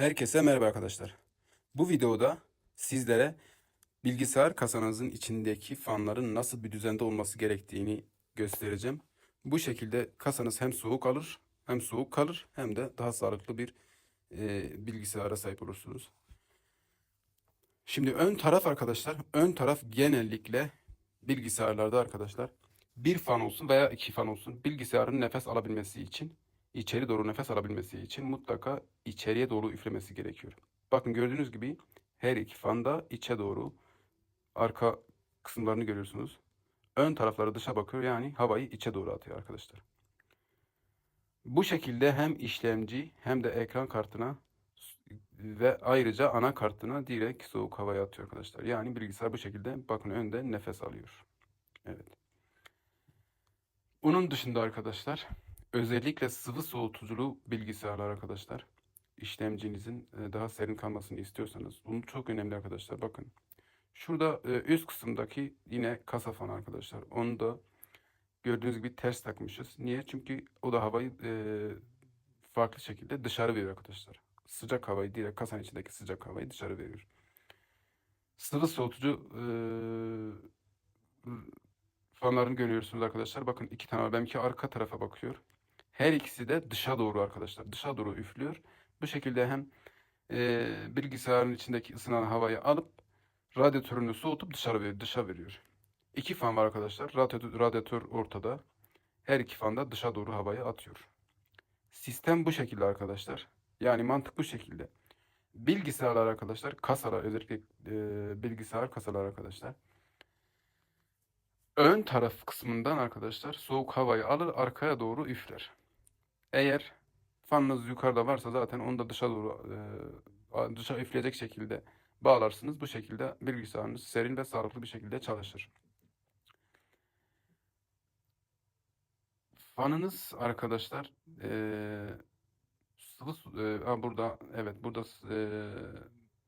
Herkese merhaba arkadaşlar. Bu videoda sizlere bilgisayar kasanızın içindeki fanların nasıl bir düzende olması gerektiğini göstereceğim. Bu şekilde kasanız hem soğuk alır hem soğuk kalır hem de daha sağlıklı bir e, bilgisayara sahip olursunuz. Şimdi ön taraf arkadaşlar, ön taraf genellikle bilgisayarlarda arkadaşlar bir fan olsun veya iki fan olsun bilgisayarın nefes alabilmesi için içeri doğru nefes alabilmesi için mutlaka içeriye doğru üflemesi gerekiyor. Bakın gördüğünüz gibi her iki fan da içe doğru arka kısımlarını görüyorsunuz. Ön tarafları dışa bakıyor yani havayı içe doğru atıyor arkadaşlar. Bu şekilde hem işlemci hem de ekran kartına ve ayrıca anakartına direkt soğuk havayı atıyor arkadaşlar. Yani bilgisayar bu şekilde bakın önde nefes alıyor. Evet. Onun dışında arkadaşlar özellikle sıvı soğutuculu bilgisayarlar arkadaşlar işlemcinizin e, daha serin kalmasını istiyorsanız bunu çok önemli arkadaşlar bakın. Şurada e, üst kısımdaki yine kasa fanı arkadaşlar. Onu da gördüğünüz gibi ters takmışız. Niye? Çünkü o da havayı e, farklı şekilde dışarı veriyor arkadaşlar. Sıcak havayı direkt kasanın içindeki sıcak havayı dışarı veriyor. Sıvı soğutucu fanlarını görüyorsunuz arkadaşlar. Bakın iki tane var. Benimki arka tarafa bakıyor. Her ikisi de dışa doğru arkadaşlar. Dışa doğru üflüyor. Bu şekilde hem e, bilgisayarın içindeki ısınan havayı alıp radyatörünü soğutup dışarı veriyor, dışa veriyor. İki fan var arkadaşlar. Radyatör, radyatör ortada. Her iki fan da dışa doğru havayı atıyor. Sistem bu şekilde arkadaşlar. Yani mantık bu şekilde. Bilgisayarlar arkadaşlar, kasalar özellikle e, bilgisayar kasalar arkadaşlar. Ön taraf kısmından arkadaşlar soğuk havayı alır arkaya doğru üfler. Eğer fanınız yukarıda varsa zaten onu da dışa doğru e, dışa üfleyecek şekilde bağlarsınız. Bu şekilde bilgisayarınız serin ve sağlıklı bir şekilde çalışır. Fanınız arkadaşlar e, sıvı e, burada evet burada e,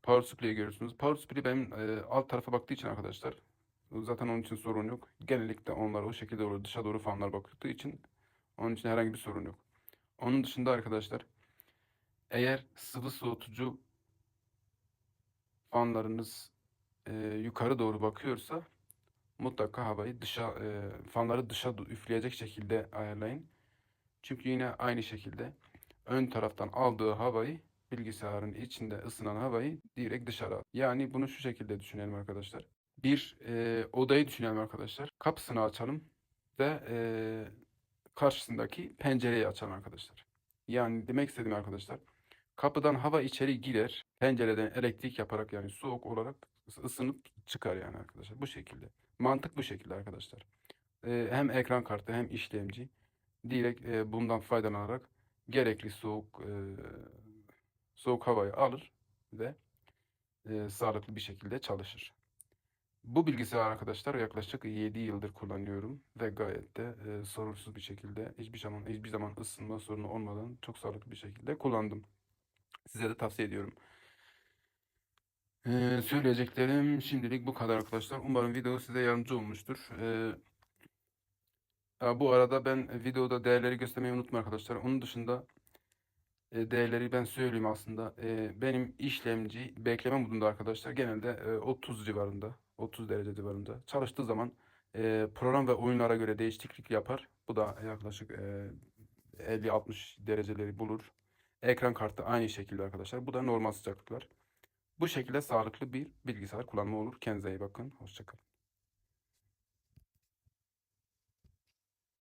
power supply'yi görüyorsunuz. Power supply benim e, alt tarafa baktığı için arkadaşlar zaten onun için sorun yok. Genellikle onlar o şekilde olur. Dışa doğru fanlar baktığı için onun için herhangi bir sorun yok. Onun dışında arkadaşlar eğer sıvı soğutucu fanlarınız e, yukarı doğru bakıyorsa mutlaka havayı dışa e, fanları dışa üfleyecek şekilde ayarlayın. Çünkü yine aynı şekilde ön taraftan aldığı havayı bilgisayarın içinde ısınan havayı direkt dışarı at. Yani bunu şu şekilde düşünelim arkadaşlar. Bir e, odayı düşünelim arkadaşlar. Kapısını açalım ve e, karşısındaki pencereyi açalım arkadaşlar. Yani demek istediğim arkadaşlar kapıdan hava içeri girer. Pencereden elektrik yaparak yani soğuk olarak ısınıp çıkar yani arkadaşlar. Bu şekilde. Mantık bu şekilde arkadaşlar. Ee, hem ekran kartı hem işlemci direkt e, bundan faydalanarak gerekli soğuk e, soğuk havayı alır ve e, sağlıklı bir şekilde çalışır. Bu bilgisayar arkadaşlar yaklaşık 7 yıldır kullanıyorum ve gayet de e, sorunsuz bir şekilde hiçbir zaman hiçbir zaman ısınma sorunu olmadan çok sağlıklı bir şekilde kullandım. Size de tavsiye ediyorum. Ee, söyleyeceklerim şimdilik bu kadar arkadaşlar. Umarım video size yardımcı olmuştur. Ee, bu arada ben videoda değerleri göstermeyi unutma arkadaşlar. Onun dışında e, değerleri ben söyleyeyim aslında. E, benim işlemci bekleme modunda arkadaşlar genelde e, 30 civarında, 30 derece civarında. Çalıştığı zaman e, program ve oyunlara göre değişiklik yapar. Bu da yaklaşık e, 50-60 dereceleri bulur. Ekran kartı aynı şekilde arkadaşlar. Bu da normal sıcaklıklar. Bu şekilde sağlıklı bir bilgisayar kullanma olur. Kendinize iyi bakın. Hoşçakalın.